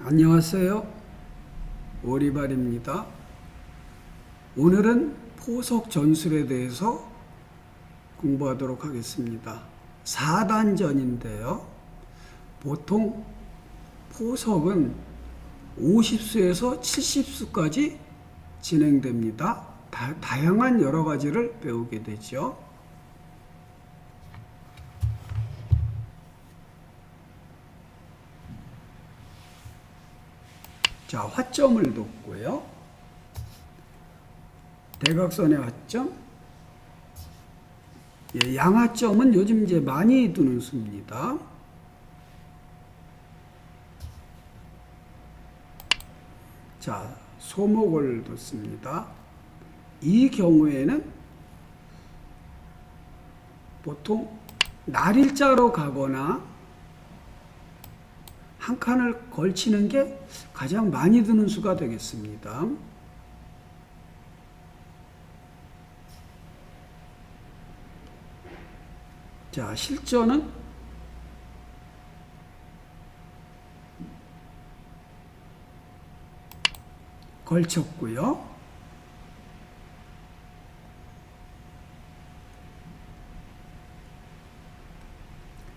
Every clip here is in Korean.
안녕하세요. 오리발입니다. 오늘은 포석 전술에 대해서 공부하도록 하겠습니다. 4단전인데요. 보통 포석은 50수에서 70수까지 진행됩니다. 다, 다양한 여러 가지를 배우게 되죠. 자, 화점을 뒀고요. 대각선의 화점. 예, 양화점은 요즘 이제 많이 두는 수입니다. 자, 소목을 뒀습니다. 이 경우에는 보통 날일자로 가거나 한 칸을 걸치는 게 가장 많이 드는 수가 되겠습니다. 자, 실전은 걸쳤고요.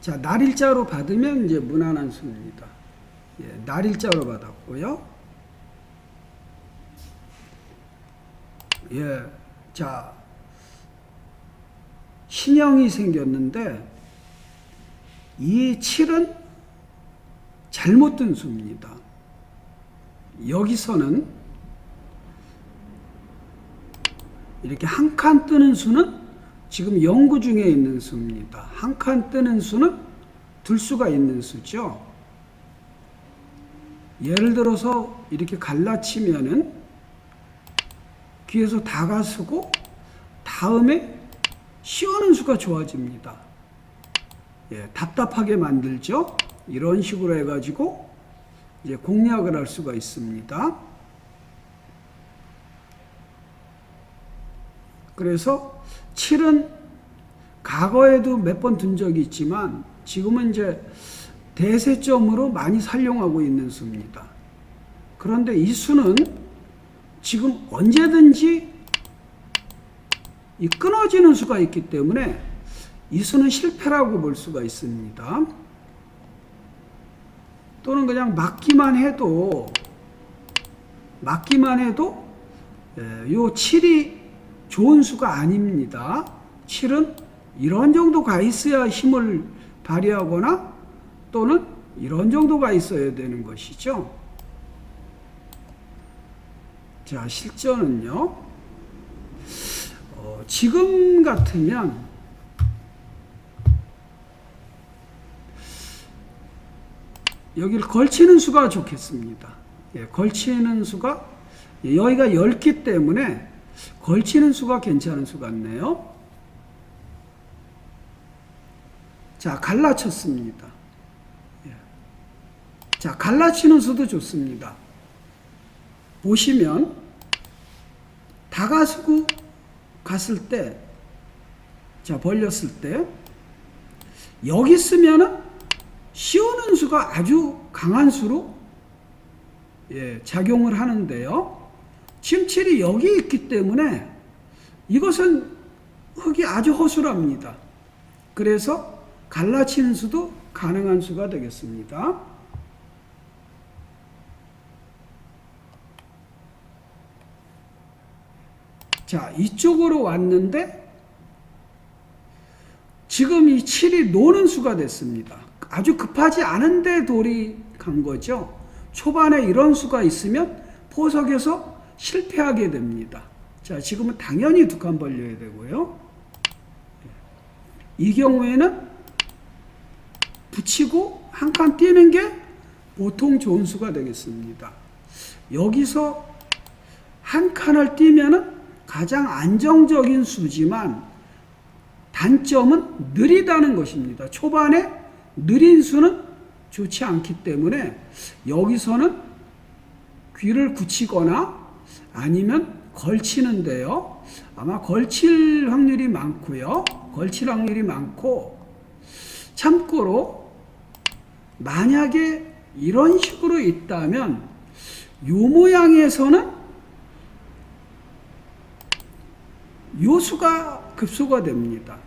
자, 날일자로 받으면 이제 무난한 수입니다. 예, 날일자로 받았고요. 예, 자, 신형이 생겼는데 이 7은 잘못 든 수입니다. 여기서는 이렇게 한 칸 뜨는 수는 지금 연구 중에 있는 수입니다. 한 칸 뜨는 수는 들 수가 있는 수죠. 예를 들어서 이렇게 갈라치면은 귀에서 다가서고 다음에 씌우는 수가 좋아집니다. 예, 답답하게 만들죠. 이런 식으로 해가지고 이제 공략을 할 수가 있습니다. 그래서 7은 과거에도 몇 번 든 적이 있지만 지금은 이제 대세점으로 많이 살용하고 있는 수입니다. 그런데 이 수는 지금 언제든지 이 끊어지는 수가 있기 때문에 이 수는 실패라고 볼 수가 있습니다. 또는 그냥 맞기만 해도 맞기만 해도 예, 요 7이 좋은 수가 아닙니다. 7은 이런 정도가 있어야 힘을 발휘하거나 또는 이런 정도가 있어야 되는 것이죠. 자, 실전은요. 어, 지금 같으면 여기를 걸치는 수가 좋겠습니다. 예, 걸치는 수가 예, 여기가 10기 때문에 걸치는 수가 괜찮은 수 같네요. 자, 갈라쳤습니다. 예. 자, 갈라치는 수도 좋습니다. 보시면 다가서고 갔을 때, 자, 벌렸을 때, 여기 쓰면은 씌우는 수가 아주 강한 수로 예, 작용을 하는데요. 침칠이 여기 있기 때문에 이것은 흙이 아주 허술합니다. 그래서 갈라치는 수도 가능한 수가 되겠습니다. 자, 이쪽으로 왔는데 지금 이 7이 노는 수가 됐습니다. 아주 급하지 않은데 돌이 간 거죠. 초반에 이런 수가 있으면 포석에서 실패하게 됩니다. 자, 지금은 당연히 두 칸 벌려야 되고요. 이 경우에는 붙이고 한칸 띄는 게 보통 좋은 수가 되겠습니다. 여기서 한 칸을 띄면은 가장 안정적인 수지만 단점은 느리다는 것입니다. 초반에 느린 수는 좋지 않기 때문에 여기서는 귀를 굳히거나 아니면 걸치는데요. 아마 걸칠 확률이 많고요. 걸칠 확률이 많고 참고로 만약에 이런 식으로 있다면 요 모양에서는 요 수가 급소가 됩니다.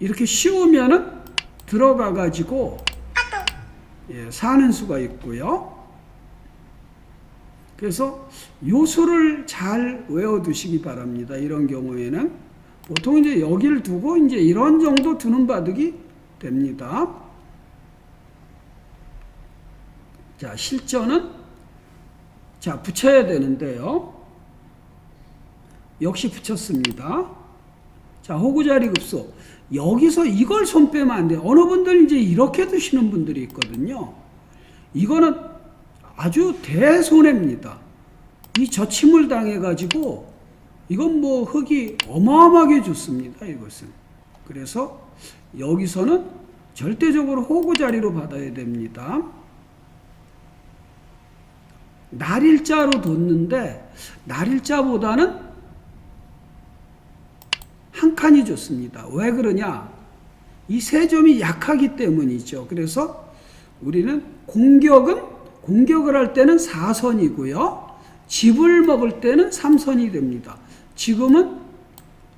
이렇게 씌우면은 들어가 가지고 예, 사는 수가 있고요. 그래서 요 수를 잘 외워두시기 바랍니다. 이런 경우에는 보통 이제 여기를 두고 이제 이런 정도 두는 바둑이 됩니다. 자, 실전은 자, 붙여야 되는데요. 역시 붙였습니다. 자, 호구자리 급소. 여기서 이걸 손 빼면 안 돼요. 어느 분들 이제 이렇게 두시는 분들이 있거든요. 이거는 아주 대손해입니다. 이 저침을 당해가지고 이건 뭐 흙이 어마어마하게 좋습니다. 이것은. 그래서 여기서는 절대적으로 호구 자리로 받아야 됩니다. 날일자로 뒀는데 날일자보다는 한 칸이 좋습니다. 왜 그러냐? 이 세 점이 약하기 때문이죠. 그래서 우리는 공격은 공격을 할 때는 4선이고요. 집을 먹을 때는 3선이 됩니다. 지금은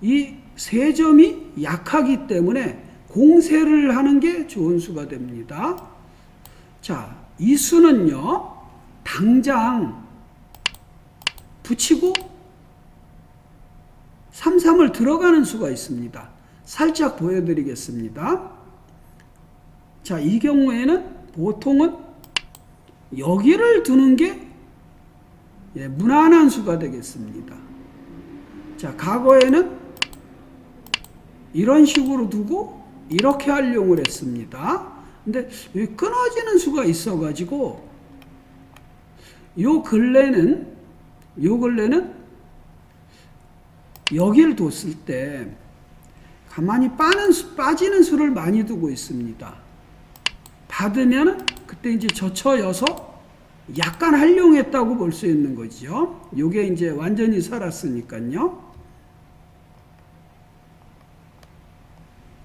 이 세 점이 약하기 때문에 공세를 하는 게 좋은 수가 됩니다. 자, 이 수는요, 당장 붙이고 33을 들어가는 수가 있습니다. 살짝 보여드리겠습니다. 자, 이 경우에는 보통은 여기를 두는 게 예, 무난한 수가 되겠습니다. 자, 과거에는 이런 식으로 두고 이렇게 활용을 했습니다. 근데 끊어지는 수가 있어가지고 요 근래는 요 근래는 여기를 뒀을 때 가만히 빠는 수, 빠지는 수를 많이 두고 있습니다. 받으면 그때 이제 젖혀여서 약간 활용했다고 볼 수 있는 거죠. 요게 이제 완전히 살았으니까요.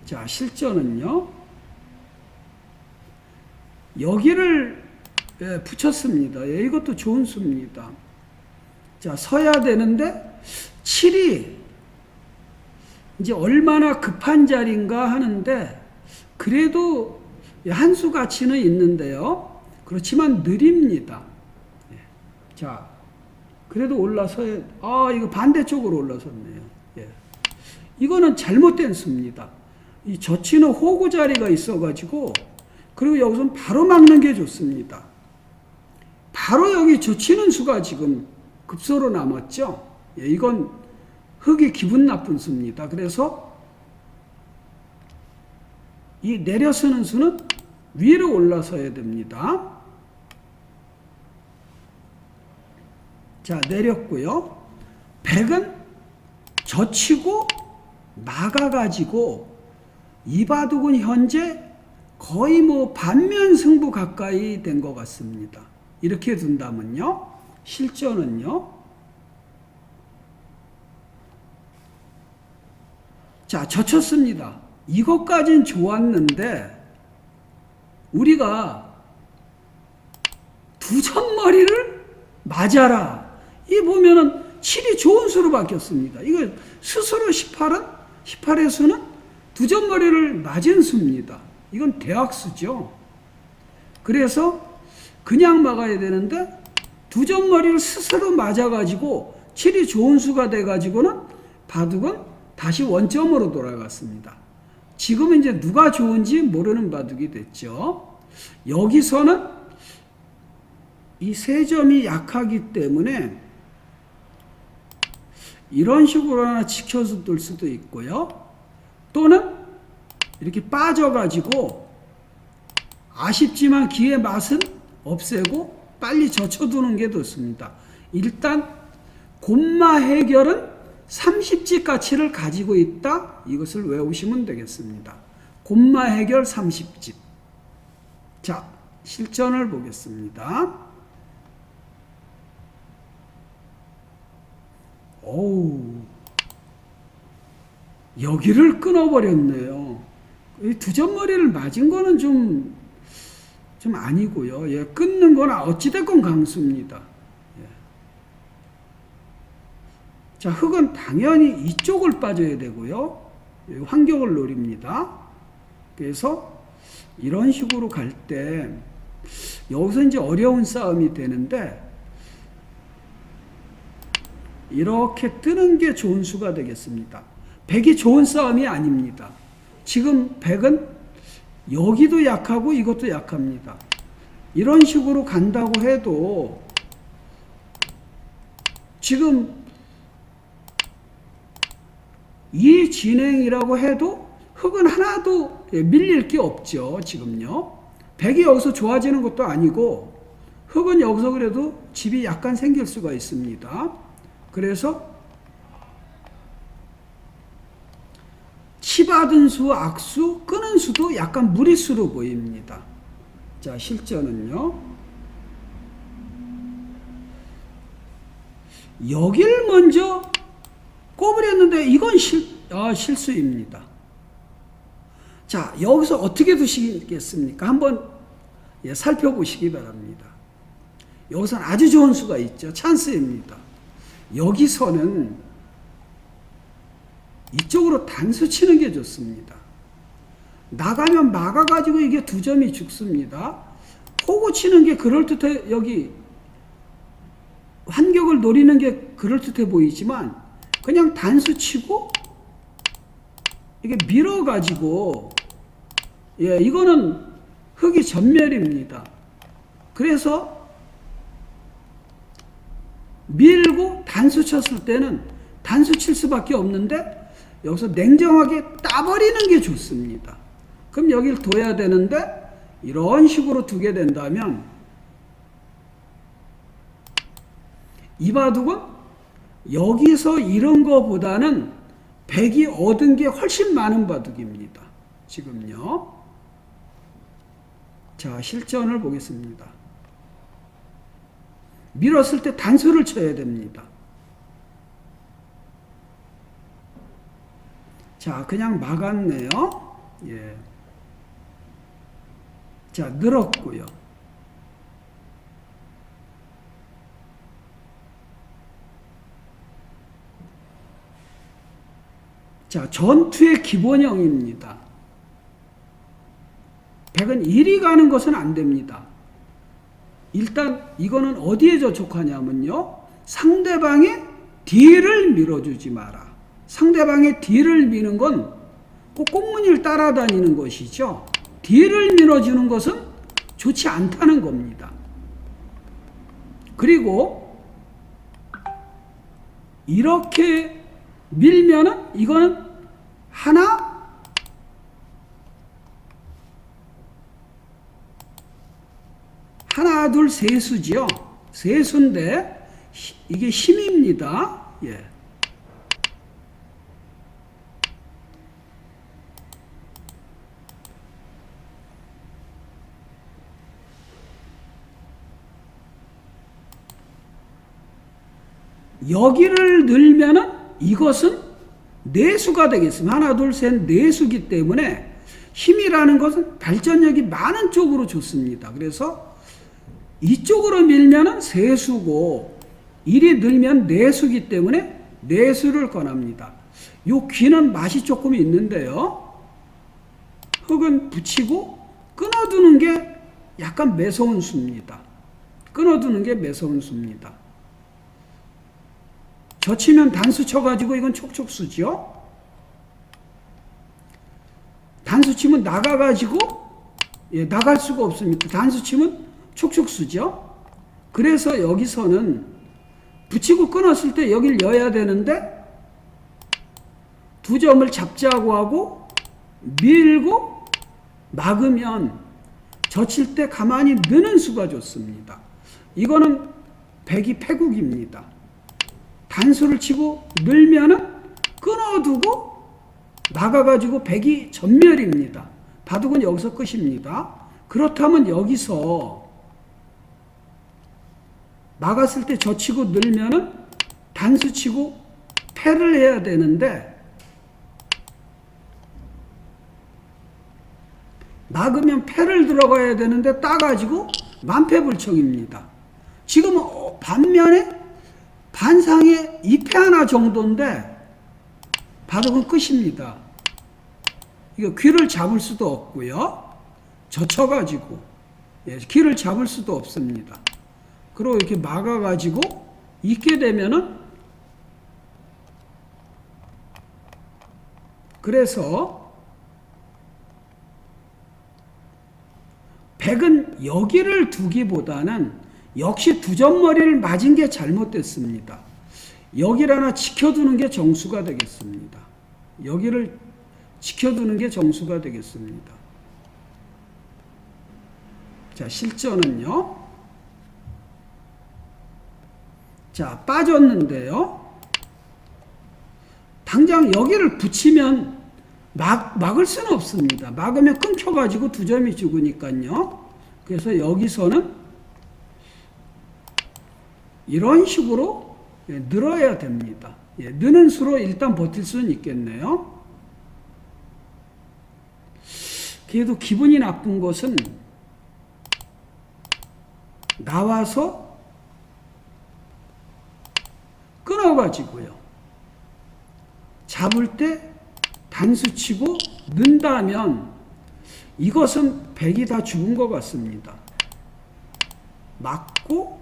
자, 실전은요. 여기를 예, 붙였습니다. 예, 이것도 좋은 수입니다. 자, 서야 되는데 7이 이제 얼마나 급한 자리인가 하는데 그래도 한 수 가치는 있는데요. 그렇지만 느립니다. 예. 자, 그래도 올라서야 아 이거 반대쪽으로 올라섰네요. 예. 이거는 잘못된 수입니다. 이 젖히는 호구 자리가 있어가지고 그리고 여기서는 바로 막는 게 좋습니다. 바로 여기 젖히는 수가 지금 급소로 남았죠. 예, 이건 흙이 기분 나쁜 수입니다. 그래서 이 내려서는 수는 위로 올라서야 됩니다. 자, 내렸고요. 백은 젖히고 나가가지고 이바둑은 현재 거의 뭐 반면 승부 가까이 된 것 같습니다. 이렇게 둔다면요. 실전은요. 자, 젖혔습니다. 이것까진 좋았는데 우리가 두 점머리를 맞아라. 이 보면은 7이 좋은 수로 바뀌었습니다. 이거 스스로 18은 18의 수는 두 점머리를 맞은 수입니다. 이건 대학수죠. 그래서 그냥 막아야 되는데 두 점머리를 스스로 맞아가지고 7이 좋은 수가 돼가지고는 바둑은 다시 원점으로 돌아갔습니다. 지금은 이제 누가 좋은지 모르는 바둑이 됐죠. 여기서는 이 세 점이 약하기 때문에 이런 식으로 하나 지켜서 둘 수도 있고요. 또는 이렇게 빠져가지고 아쉽지만 기의 맛은 없애고 빨리 젖혀두는 게 좋습니다. 일단 곰마 해결은 30집 가치를 가지고 있다. 이것을 외우시면 되겠습니다. 곰마 해결 30집. 자, 실전을 보겠습니다. 어우, 여기를 끊어버렸네요. 이 두점머리를 맞은 거는 좀, 좀 아니고요. 예, 끊는 건 어찌됐건 강수입니다. 예. 자, 흙은 당연히 이쪽을 빠져야 되고요. 예, 환경을 노립니다. 그래서 이런 식으로 갈 때, 여기서 이제 어려운 싸움이 되는데, 이렇게 뜨는 게 좋은 수가 되겠습니다. 백이 좋은 싸움이 아닙니다. 지금 백은 여기도 약하고 이것도 약합니다. 이런 식으로 간다고 해도 지금 이 진행이라고 해도 흙은 하나도 밀릴 게 없죠. 지금요. 백이 여기서 좋아지는 것도 아니고 흙은 여기서 그래도 집이 약간 생길 수가 있습니다. 그래서 치받은 수, 악수, 끄는 수도 약간 무리수로 보입니다. 자, 실전은요. 여길 먼저 꼽으렸는데 이건 실, 아, 실수입니다. 자, 여기서 어떻게 두시겠습니까? 한번 예, 살펴보시기 바랍니다. 여기서는 아주 좋은 수가 있죠. 찬스입니다. 여기서는 이쪽으로 단수 치는 게 좋습니다. 나가면 막아가지고 이게 두 점이 죽습니다. 호구 치는 게 그럴듯해, 여기 환격을 노리는 게 그럴듯해 보이지만 그냥 단수 치고 이게 밀어 가지고 예, 이거는 흙이 전멸입니다. 그래서 밀고 단수 쳤을 때는 단수 칠 수밖에 없는데 여기서 냉정하게 따버리는 게 좋습니다. 그럼 여기를 둬야 되는데 이런 식으로 두게 된다면 이 바둑은 여기서 이런 거보다는 백이 얻은 게 훨씬 많은 바둑입니다. 지금요. 자, 실전을 보겠습니다. 밀었을 때 단수를 쳐야 됩니다. 자, 그냥 막았네요. 예. 자, 늘었고요. 자, 전투의 기본형입니다. 백은 이리 가는 것은 안 됩니다. 일단 이거는 어디에 저촉하냐면요. 상대방의 뒤를 밀어주지 마라. 상대방의 뒤를 미는 건꼭 꽃무늬를 따라다니는 것이죠. 뒤를 밀어주는 것은 좋지 않다는 겁니다. 그리고 이렇게 밀면은 이거는 하나 하나 둘 세 수지요. 세 수인데 이게 힘입니다. 예. 여기를 늘면은 이것은 내수가 되겠습니다. 하나, 둘, 셋, 내수기 때문에 힘이라는 것은 발전력이 많은 쪽으로 좋습니다. 그래서 이쪽으로 밀면은 세수고 일이 늘면 내수기 때문에 내수를 권합니다. 요 귀는 맛이 조금 있는데요. 흙은 붙이고 끊어두는 게 약간 매서운 수입니다. 끊어두는 게 매서운 수입니다. 젖히면 단수 쳐가지고 이건 촉촉수죠. 단수 치면 나가가지고 예, 나갈 수가 없습니다. 단수 치면 촉촉수죠. 그래서 여기서는 붙이고 끊었을 때 여길 여야 되는데 두 점을 잡자고 하고 밀고 막으면 젖힐 때 가만히 느는 수가 좋습니다. 이거는 백이 패국입니다. 단수를 치고 늘면은 끊어두고 나가가지고 백이 전멸입니다. 바둑은 여기서 끝입니다. 그렇다면 여기서 막았을 때 젖히고 늘면은 단수 치고 패를 해야 되는데 막으면 패를 들어가야 되는데 따가지고 만패불청입니다. 지금 어, 반면에 반상에 2패 하나 정도인데 바둑은 끝입니다. 이거 귀를 잡을 수도 없고요. 젖혀가지고 예, 귀를 잡을 수도 없습니다. 그리고 이렇게 막아가지고 있게 되면은 그래서 백은 여기를 두기보다는 역시 두 점머리를 맞은 게 잘못됐습니다. 여기를 하나 지켜두는 게 정수가 되겠습니다. 여기를 지켜두는 게 정수가 되겠습니다. 자, 실전은요. 자, 빠졌는데요. 당장 여기를 붙이면 막, 막을 수는 없습니다. 막으면 끊겨가지고 두 점이 죽으니까요. 그래서 여기서는 이런 식으로 예, 늘어야 됩니다. 예, 느는 수로 일단 버틸 수는 있겠네요. 그래도 기분이 나쁜 것은 나와서 끊어가지고요. 잡을 때 단수 치고 는다면 이것은 백이 다 죽은 것 같습니다. 막고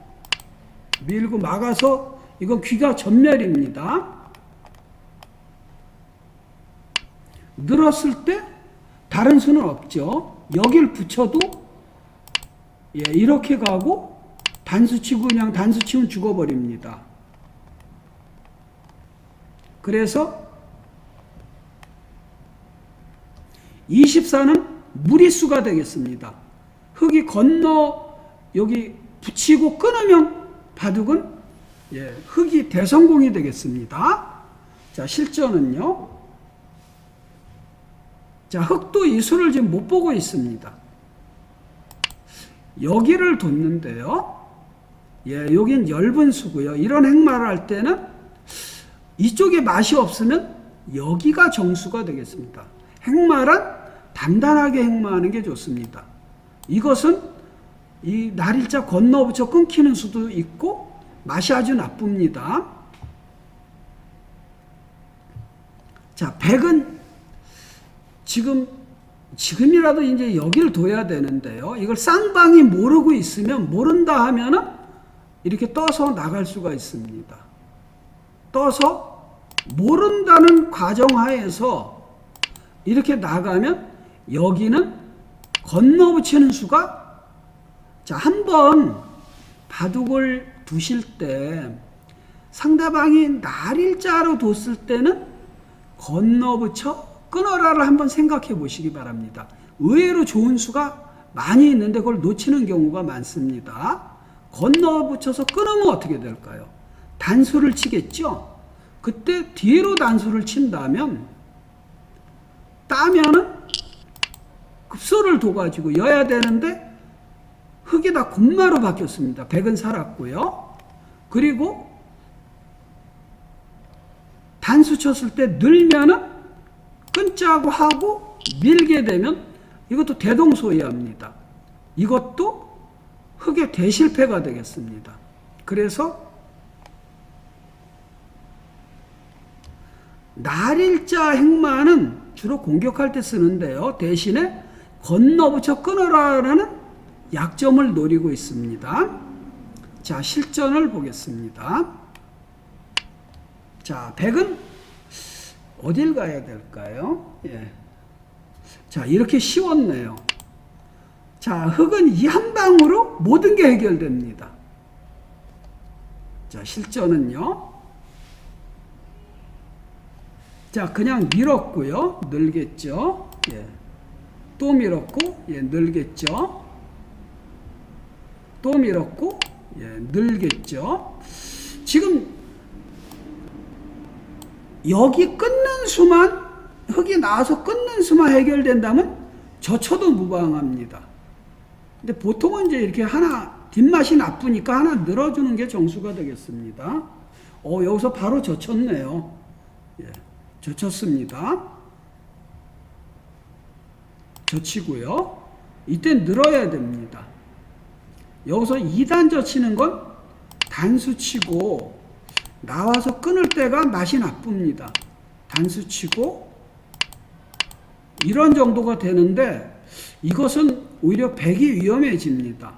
밀고 막아서 이건 귀가 전멸입니다. 늘었을 때 다른 수는 없죠. 여길 붙여도 예, 이렇게 가고 단수 치고 그냥 단수 치면 죽어버립니다. 그래서 24는 무리수가 되겠습니다. 흙이 건너 여기 붙이고 끊으면 바둑은 예, 흙이 대성공이 되겠습니다. 자, 실전은요. 자, 흙도 이 수를 지금 못 보고 있습니다. 여기를 뒀는데요. 예, 여긴 엷은 수고요. 이런 행마를 할 때는 이쪽에 맛이 없으면 여기가 정수가 되겠습니다. 행마란 단단하게 행마하는 게 좋습니다. 이것은 이 날일자 건너 붙여 끊기는 수도 있고 맛이 아주 나쁩니다. 자, 백은 지금 지금이라도 이제 여기를 둬야 되는데요. 이걸 쌍방이 모르고 있으면 모른다 하면은 이렇게 떠서 나갈 수가 있습니다. 떠서 모른다는 과정 하에서 이렇게 나가면 여기는 건너붙이는 수가 자, 한 번 바둑을 두실 때 상대방이 날일자로 뒀을 때는 건너붙여 끊어라를 한번 생각해 보시기 바랍니다. 의외로 좋은 수가 많이 있는데 그걸 놓치는 경우가 많습니다. 건너붙여서 끊으면 어떻게 될까요? 단수를 치겠죠? 그때 뒤로 단수를 친다면 따면은 급소를 둬가지고 여야 되는데 흙이 다 곰마로 바뀌었습니다. 백은 살았고요. 그리고 단수 쳤을 때 늘면은 끊자고 하고 밀게 되면 이것도 대동소이합니다. 이것도 흙의 대실패가 되겠습니다. 그래서 날일자 행마는 주로 공격할 때 쓰는데요. 대신에 건너붙여 끊어라라는 약점을 노리고 있습니다. 자, 실전을 보겠습니다. 자, 백은 어딜 가야 될까요? 예. 자, 이렇게 쉬웠네요. 자, 흙은 이 한 방으로 모든 게 해결됩니다. 자, 실전은요. 자, 그냥 밀었고요. 늘겠죠. 예. 또 밀었고, 예, 늘겠죠. 또 밀었고, 예, 늘겠죠. 지금 여기 끊는 수만 흙이 나와서 끊는 수만 해결된다면 저쳐도 무방합니다. 근데 보통은 이제 이렇게 하나 뒷맛이 나쁘니까 하나 늘어주는 게 정수가 되겠습니다. 어 여기서 바로 젖혔네요. 예, 젖혔습니다. 젖히고요. 이때 늘어야 됩니다. 여기서 2단저 치는 건 단수 치고 나와서 끊을 때가 맛이 나쁩니다. 단수 치고 이런 정도가 되는데 이것은 오히려 백이 위험해집니다.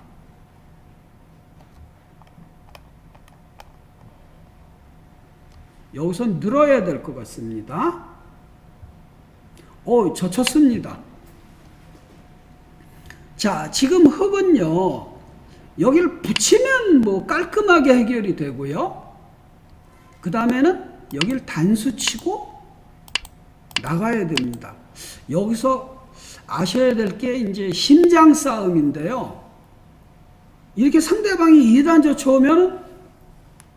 여기서 늘어야 될 것 같습니다. 어, 젖혔습니다. 자, 지금 흙은요, 여기를 붙이면 뭐 깔끔하게 해결이 되고요. 그 다음에는 여기를 단수 치고 나가야 됩니다. 여기서 아셔야 될 게 이제 심장 싸움인데요. 이렇게 상대방이 2단 저 쳐오면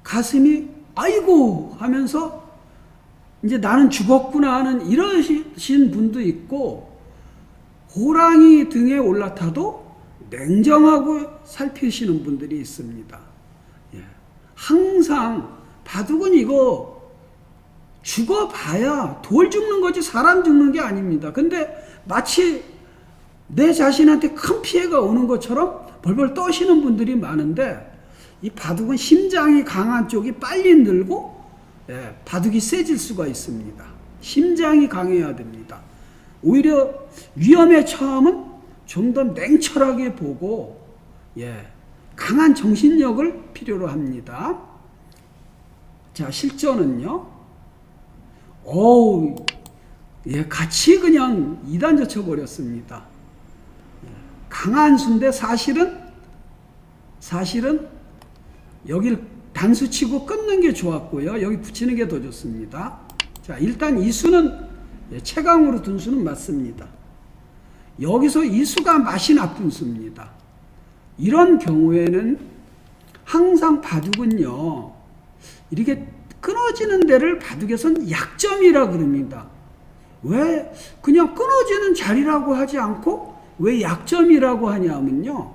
가슴이 아이고 하면서 이제 나는 죽었구나 하는 이러신 분도 있고 호랑이 등에 올라타도 냉정하고 살피시는 분들이 있습니다. 예. 항상 바둑은 이거 죽어봐야 돌 죽는 거지 사람 죽는 게 아닙니다. 근데 마치 내 자신한테 큰 피해가 오는 것처럼 벌벌 떠시는 분들이 많은데 이 바둑은 심장이 강한 쪽이 빨리 늘고 예, 바둑이 세질 수가 있습니다. 심장이 강해야 됩니다. 오히려 위험에 처함은 좀 더 냉철하게 보고 예, 강한 정신력을 필요로 합니다. 자 실전은요. 어우 예, 같이 그냥 이단 젖혀 버렸습니다. 강한 수인데 사실은 사실은 여기를 단수 치고 끊는 게 좋았고요. 여기 붙이는 게 더 좋습니다. 자, 일단 이 수는 예, 최강으로 둔 수는 맞습니다. 여기서 이 수가 맛이 나쁜 수입니다. 이런 경우에는 항상 바둑은요, 이렇게 끊어지는 데를 바둑에선 약점이라 그럽니다. 왜 그냥 끊어지는 자리라고 하지 않고 왜 약점이라고 하냐면요.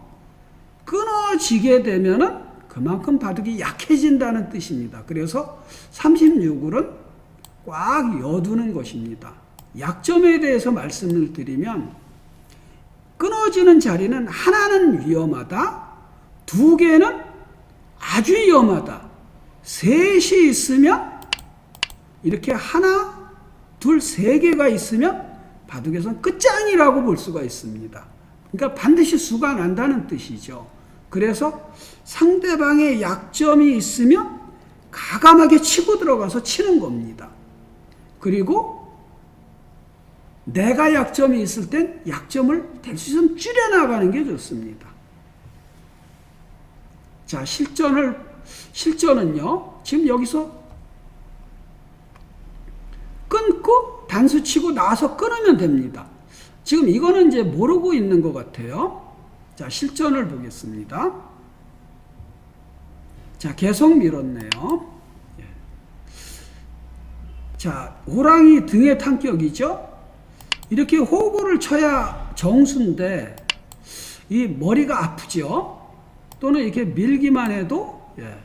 끊어지게 되면은 그만큼 바둑이 약해진다는 뜻입니다. 그래서 36을은 꽉 여두는 것입니다. 약점에 대해서 말씀을 드리면 끊어지는 자리는 하나는 위험하다. 두 개는 아주 위험하다. 셋이 있으면 이렇게 하나, 둘, 세 개가 있으면 바둑에서는 끝장이라고 볼 수가 있습니다. 그러니까 반드시 수가 난다는 뜻이죠. 그래서 상대방의 약점이 있으면 가감하게 치고 들어가서 치는 겁니다. 그리고 내가 약점이 있을 땐 약점을 될 수 있으면 줄여나가는 게 좋습니다. 자, 실전을, 실전은요, 지금 여기서 끊고 단수 치고 나서 끊으면 됩니다. 지금 이거는 이제 모르고 있는 것 같아요. 자, 실전을 보겠습니다. 자, 계속 밀었네요. 예. 자, 호랑이 등의 탄격이죠? 이렇게 호구를 쳐야 정수인데, 이 머리가 아프죠? 또는 이렇게 밀기만 해도, 예.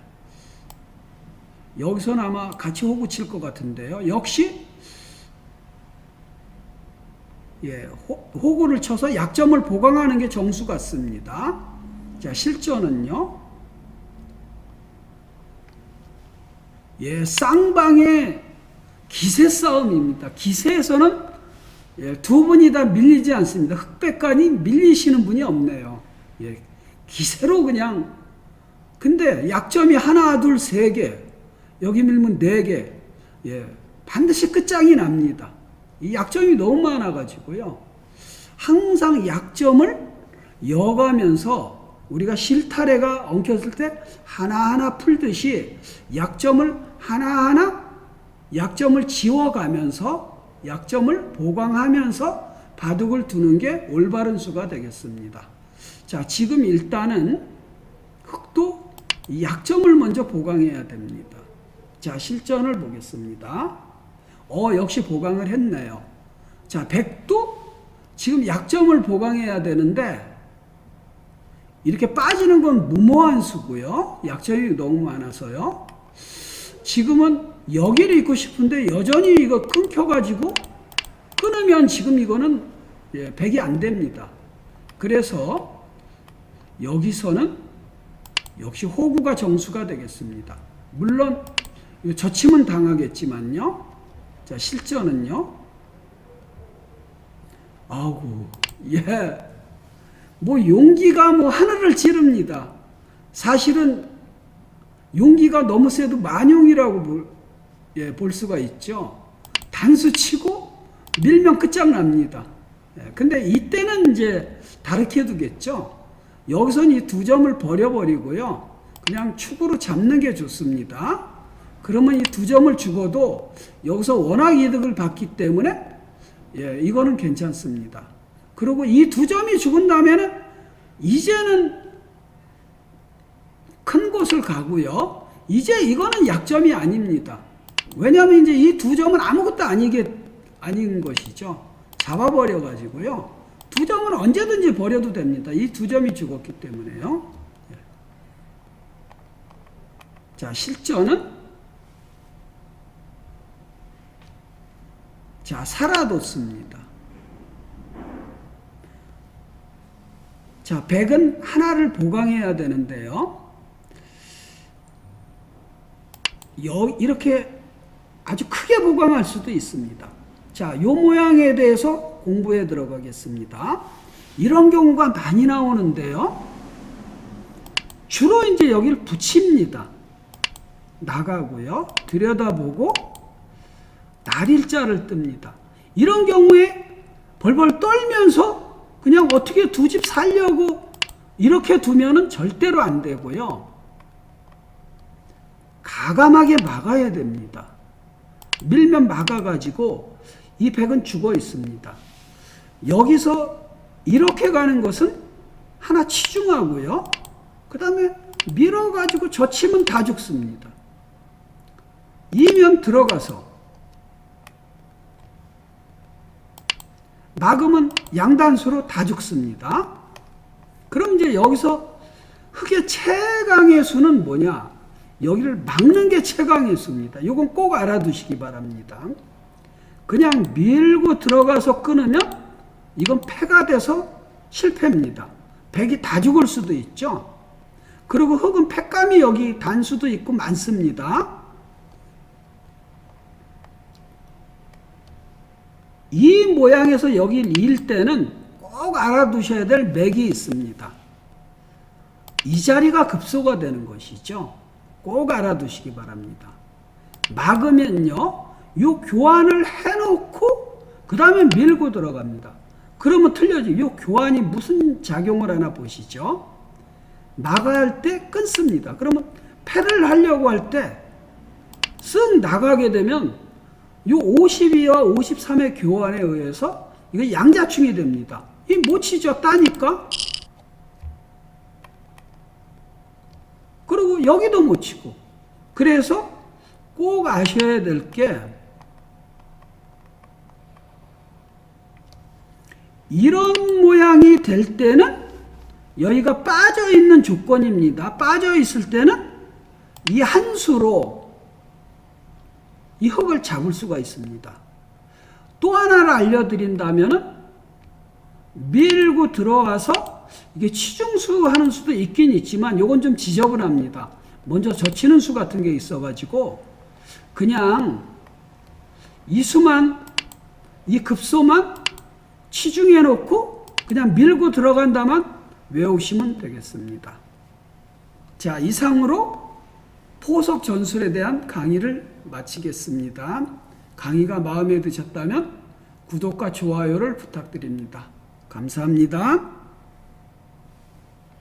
여기서는 아마 같이 호구 칠 것 같은데요. 역시 예, 호, 호구를 쳐서 약점을 보강하는 게 정수 같습니다. 자, 실전은요. 예, 쌍방의 기세 싸움입니다. 기세에서는 예, 두 분이 다 밀리지 않습니다. 흑백간이 밀리시는 분이 없네요. 예, 기세로 그냥 근데 약점이 하나, 둘, 세 개. 여기 밀면 네 개. 예, 반드시 끝장이 납니다. 이 약점이 너무 많아가지고요. 항상 약점을 여가면서 우리가 실타래가 엉켰을 때 하나하나 풀듯이 약점을 하나하나 약점을 지워가면서 약점을 보강하면서 바둑을 두는 게 올바른 수가 되겠습니다. 자, 지금 일단은 흑도 이 약점을 먼저 보강해야 됩니다. 자, 실전을 보겠습니다. 어, 역시 보강을 했네요. 자, 백도 지금 약점을 보강해야 되는데, 이렇게 빠지는 건 무모한 수고요. 약점이 너무 많아서요. 지금은 여기를 있고 싶은데 여전히 이거 끊겨가지고 끊으면 지금 이거는 예, 백이 안 됩니다. 그래서 여기서는 역시 호구가 정수가 되겠습니다. 물론 저침은 당하겠지만요. 자, 실전은요. 아우, 예. 뭐 용기가 뭐 하늘을 찌릅니다. 사실은 용기가 너무 세도 만용이라고 볼, 예, 볼 수가 있죠. 단수 치고 밀면 끝장납니다. 예, 근데 이때는 이제 다르게 두겠죠. 여기선 이두 점을 버려버리고요. 그냥 축으로 잡는 게 좋습니다. 그러면 이 두 점을 죽어도 여기서 워낙 이득을 받기 때문에 예, 이거는 괜찮습니다. 그리고 이 두 점이 죽은 다음에는 이제는 큰 곳을 가고요. 이제 이거는 약점이 아닙니다. 왜냐하면 이제 이 두 점은 아무것도 아니게 아닌 것이죠. 잡아버려 가지고요. 두 점은 언제든지 버려도 됩니다. 이 두 점이 죽었기 때문에요. 예. 자, 실전은 자, 살아뒀습니다. 자, 100은 하나를 보강해야 되는데요. 여, 이렇게 아주 크게 보강할 수도 있습니다. 자, 요 모양에 대해서 공부해 들어가겠습니다. 이런 경우가 많이 나오는데요. 주로 이제 여기를 붙입니다. 나가고요. 들여다보고 날일자를 뜹니다. 이런 경우에 벌벌 떨면서 그냥 어떻게 두 집 살려고 이렇게 두면은 절대로 안 되고요. 가감하게 막아야 됩니다. 밀면 막아가지고 이 백은 죽어 있습니다. 여기서 이렇게 가는 것은 하나 치중하고요. 그 다음에 밀어가지고 젖히면 다 죽습니다. 이면 들어가서 막으면 양단수로 다 죽습니다. 그럼 이제 여기서 흑의 최강의 수는 뭐냐? 여기를 막는 게 최강의 수입니다. 이건 꼭 알아두시기 바랍니다. 그냥 밀고 들어가서 끊으면 이건 패가 돼서 실패입니다. 백이 다 죽을 수도 있죠. 그리고 흑은 패감이 여기 단수도 있고 많습니다. 이 모양에서 여기 일 때는 꼭 알아두셔야 될 맥이 있습니다. 이 자리가 급소가 되는 것이죠. 꼭 알아두시기 바랍니다. 막으면요, 요 교환을 해놓고 그 다음에 밀고 들어갑니다. 그러면 틀려지. 요 교환이 무슨 작용을 하나 보시죠. 할때 끊습니다. 그러면 패를 하려고 할 때 쓱 나가게 되면 요 52와 53의 교환에 의해서 이거 양자충이 됩니다. 이 못 치죠. 따니까. 그리고 여기도 못 치고. 그래서 꼭 아셔야 될 게 이런 모양이 될 때는 여기가 빠져 있는 조건입니다. 빠져 있을 때는 이 한 수로 이 흙을 잡을 수가 있습니다. 또 하나를 알려드린다면은 밀고 들어와서 이게 치중수 하는 수도 있긴 있지만 요건 좀 지저분합니다. 먼저 젖히는 수 같은 게 있어가지고 그냥 이 수만 이 급소만 치중해 놓고 그냥 밀고 들어간다만 외우시면 되겠습니다. 자 이상으로 포석 전술에 대한 강의를 마치겠습니다. 강의가 마음에 드셨다면 구독과 좋아요를 부탁드립니다. 감사합니다.